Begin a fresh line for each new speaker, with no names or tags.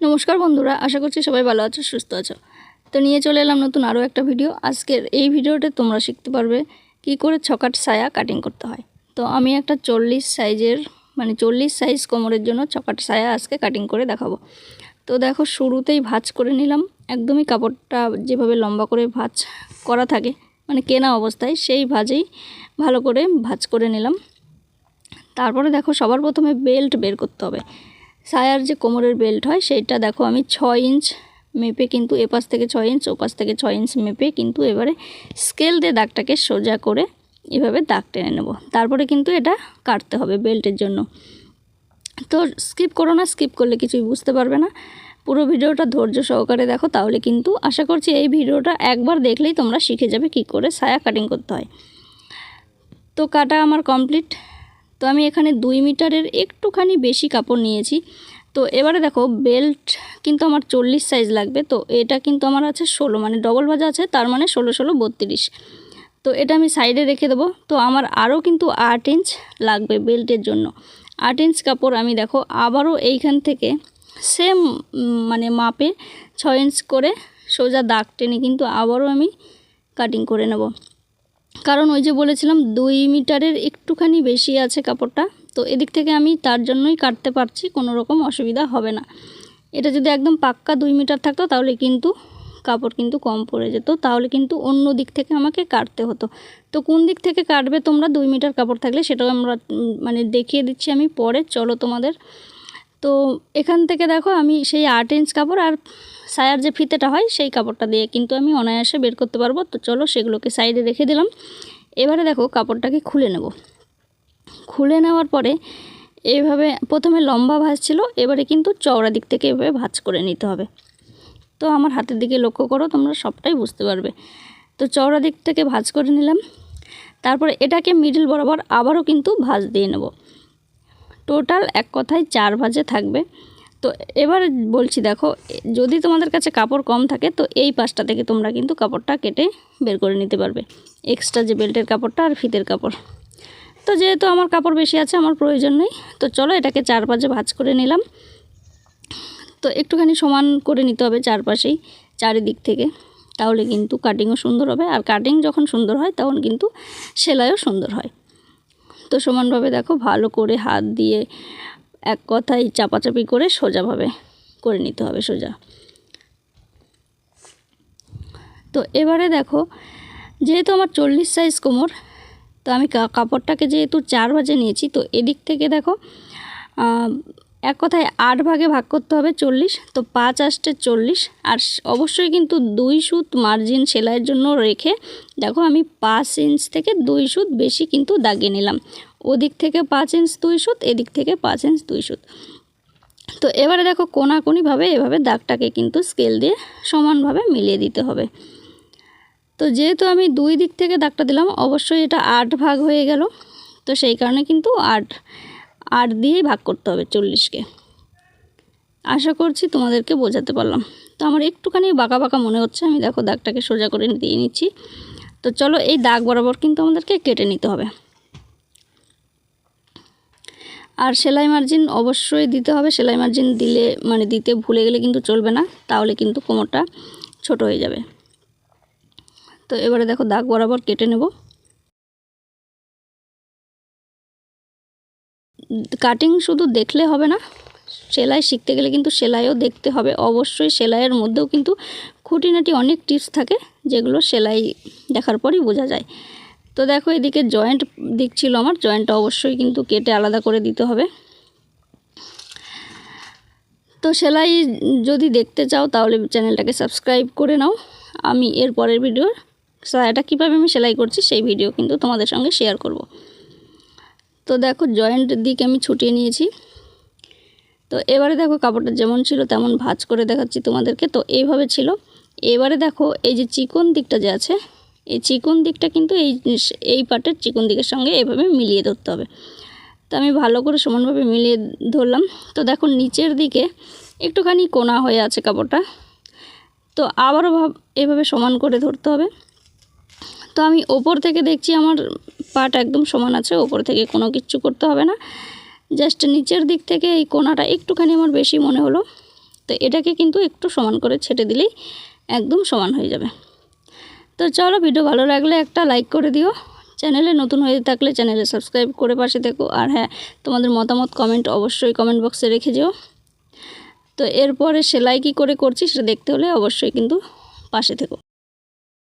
নমস্কার বন্ধুরা, আশা করছি সবাই ভালো আছো, সুস্থ আছো। তো নিয়ে চলে এলাম নতুন আরও একটা ভিডিও। আজকের এই ভিডিওতে তোমরা শিখতে পারবে কি করে ছকাট সায়া কাটিং করতে হয়। তো আমি একটা চল্লিশ সাইজের মানে চল্লিশ সাইজ কোমরের জন্য ছকাট সায়া আজকে কাটিং করে দেখাবো। তো দেখো শুরুতেই ভাঁজ করে নিলাম। একদমই কাপড়টা যেভাবে লম্বা করে ভাঁজ করা থাকে মানে কেনা অবস্থায় সেই ভাঁজেই ভালো করে ভাঁজ করে নিলাম। তারপরে দেখো সবার প্রথমে বেল্ট বের করতে হবে। সায়ার যে কোমরের বেল্ট হয়, সেইটা দেখো আমি ছয় ইঞ্চ মেপে কিন্তু এপাশ থেকে ছয় ইঞ্চ, ওপাশ থেকে ছয় ইঞ্চ মেপে কিন্তু এবারে স্কেল দিয়ে দাগটাকে সোজা করে এভাবে দাগ টেনে নেব। তারপরে কিন্তু এটা কাটতে হবে বেল্টের জন্য। তো স্কিপ করো না, স্কিপ করলে কিছুই বুঝতে পারবে না। পুরো ভিডিওটা ধৈর্য সহকারে দেখো, তাহলে কিন্তু আশা করছি এই ভিডিওটা একবার দেখলেই তোমরা শিখে যাবে কি করে সায়া কাটিং করতে হয়। তো কাটা আমার কমপ্লিট তো আমি এখানে দুই মিটারের একটুখানি বেশি কাপড় নিয়েছি। তো এবারে দেখো বেল্ট কিন্তু আমার চল্লিশ সাইজ লাগবে, তো এটা কিন্তু আমার আছে ষোলো মানে ডবল ভাজা আছে, তার মানে ষোলো ষোলো, বত্রিশ। তো এটা আমি সাইডে রেখে দেবো। তো আমার আরও কিন্তু আট ইঞ্চ লাগবে বেল্টের জন্য। আট ইঞ্চ কাপড় আমি দেখো আবারও এইখান থেকে সেম মানে মাপে ছয় ইঞ্চ করে সোজা দাগ টেনে কিন্তু আবারও আমি কাটিং করে নেব। কারণ ওই যে বলেছিলাম দুই মিটারের একটুখানি বেশি আছে কাপড়টা, তো এদিক থেকে আমি তার জন্যই কাটতে পারছি, কোনো রকম অসুবিধা হবে না। এটা যদি একদম পাক্কা দুই মিটার থাকতো তাহলে কিন্তু কাপড় কিন্তু কম পড়ে যেত, তাহলে কিন্তু অন্য দিক থেকে আমাকে কাটতে হতো। তো কোন দিক থেকে কাটবে তোমরা দুই মিটার কাপড় থাকলে সেটাও আমরা মানে দেখিয়ে দিচ্ছি আমি পরে, চলো তোমাদের তো এখান থেকে দেখো আমি সেই আট ইঞ্চ কাপড় আর সায়ার যে ফিতেটা হয় সেই কাপড়টা দিয়ে কিন্তু আমি অনায়াসে বের করতে পারব। তো চলো সেগুলোকে সাইডে রেখে দিলাম। এবারে দেখো কাপড়টাকে খুলে নেব। খুলে নেওয়ার পরে এইভাবে প্রথমে লম্বা ভাঁজ ছিল, এবারে কিন্তু চওড়া দিক থেকে এভাবে ভাঁজ করে নিতে হবে। তো আমার হাতের দিকে লক্ষ্য করো, তোমরা সবটাই বুঝতে পারবে। তো চওড়া দিক থেকে ভাঁজ করে নিলাম। তারপরে এটাকে মিডিল বরাবর আবারও কিন্তু ভাঁজ দিয়ে নেব। টোটাল এক কথায় চার ভাজে থাকবে। তো এবার বলছি, দেখো, যদি তোমাদের কাছে কাপড় কম থাকে, তো এই পাশটা থেকে তোমরা কিন্তু কাপড়টা কেটে বের করে নিতে পারবে। এক্সট্রা যে বেল্টের কাপড়টা আর ফিতের কাপড়। তো যেহেতু আমার কাপড় বেশি আছে, আমার প্রয়োজন নেই, তো চলো এটাকে চার পাঁচে ভাজ করে নিলাম। তো একটুখানি সমান করে নিতে হবে চারপাশেই, চারিদিক থেকে। তাহলে কিন্তু কাটিংও সুন্দর হবে, আর কাটিং যখন সুন্দর হয়, তখন কিন্তু সেলাইও সুন্দর হয়। তো সমানভাবে দেখো ভালো করে হাত দিয়ে এক কথায় চাপাচাপি করে সোজাভাবে করে নিতে হবে সোজা। তো এবারে দেখো, যেহেতু আমার চল্লিশ সাইজ কোমর, তো আমি কাপড়টাকে যেহেতু চার ভাজে নিয়েছি, তো এদিক থেকে দেখো এক কথায় আট ভাগে ভাগ করতে হবে চল্লিশ, তো পাঁচ আষ্টে চল্লিশ। আর অবশ্যই কিন্তু দুই সুত মার্জিন সেলাইয়ের জন্য রেখে, দেখো আমি পাঁচ ইঞ্চ থেকে দুই সুত বেশি কিন্তু দাগিয়ে নিলাম। ওদিক থেকে পাঁচ ইঞ্চ দুই সুত, এদিক থেকে পাঁচ ইঞ্চ দুই সুত। তো এবারে দেখো কোনাকুনিভাবে এভাবে দাগটাকে কিন্তু স্কেল দিয়ে সমানভাবে মিলিয়ে দিতে হবে। তো যেহেতু আমি দুই দিক থেকে দাগটা দিলাম, অবশ্যই এটা আট ভাগ হয়ে গেল। তো সেই কারণে কিন্তু আট আট দিয়েই ভাগ করতে হবে চল্লিশকে। আশা করছি তোমাদেরকে বোঝাতে পারলাম। তো আমার একটুখানি বাঁকা বাঁকা মনে হচ্ছে, আমি দেখো দাগটাকে সোজা করে দিয়ে নিচ্ছি। তো চলো এই দাগ বরাবর কিন্তু আমাদেরকে কেটে নিতে হবে। আর সেলাই মার্জিন অবশ্যই দিতে হবে। সেলাই মার্জিন দিলে মানে দিতে ভুলে গেলে কিন্তু চলবে না, তাহলে কিন্তু কোমরটা ছোট হয়ে যাবে। তো এবারে দেখো দাগ বরাবর কেটে নেব। কাটিং শুধু দেখলে হবে না, সেলাই শিখতে গেলে কিন্তু সেলাইও দেখতে হবে। অবশ্যই সেলাইয়ের মধ্যেও কিন্তু খুঁটিনাটি অনেক টিপস থাকে, যেগুলো সেলাই দেখার পরই বোঝা যায়। তো দেখো এদিকে জয়েন্ট দিক ছিল আমার জয়েন্টটা অবশ্যই কিন্তু কেটে আলাদা করে দিতে হবে। তো সেলাই যদি দেখতে চাও তাহলে চ্যানেলটাকে সাবস্ক্রাইব করে নাও। আমি এর পরের ভিডিও সায়াটা কীভাবে আমি সেলাই করছি সেই ভিডিও কিন্তু তোমাদের সঙ্গে শেয়ার করব। তো দেখো জয়েন্ট দিক আমি ছুটিয়ে নিয়েছি। তো এবারে দেখো, কাপড়টা যেমন ছিল তেমন ভাঁজ করে দেখাচ্ছি তোমাদেরকে। তো এইভাবে ছিল। এবারে দেখো, এই যে চিকন দিকটা যে আছে, এই চিকন দিকটা কিন্তু এই এই পাটের চিকন দিকের সঙ্গে এভাবে মিলিয়ে ধরতে হবে। তো আমি ভালো করে সমানভাবে মিলিয়ে ধরলাম। তো দেখো, নিচের দিকে একটুখানি কোনা হয়ে আছে কাপড়টা। তো আবারও ভাব, এভাবে সমান করে ধরতে হবে। তো আমি ওপর থেকে দেখছি আমার পাট একদম সমান আছে, ওপর থেকে কোনো কিচ্ছু করতে হবে না। জাস্ট নিচের দিক থেকে এই কোনাটা একটুখানি আমার বেশি মনে হলো। তো এটাকে কিন্তু একটু সমান করে ছেটে দিলেই একদম সমান হয়ে যাবে। তো চলো ভিডিও ভালো লাগলে একটা লাইক করে দিও। চ্যানেলে নতুন হয়ে থাকলে চ্যানেলে সাবস্ক্রাইব করে পাশে থেকো। আর হ্যাঁ তোমাদের মতামত কমেন্ট অবশ্যই কমেন্ট বক্সে রেখে যেও। তো এরপরে সেলাই কী করে করছি সেটা দেখতে হলে অবশ্যই কিন্তু পাশে থেকো।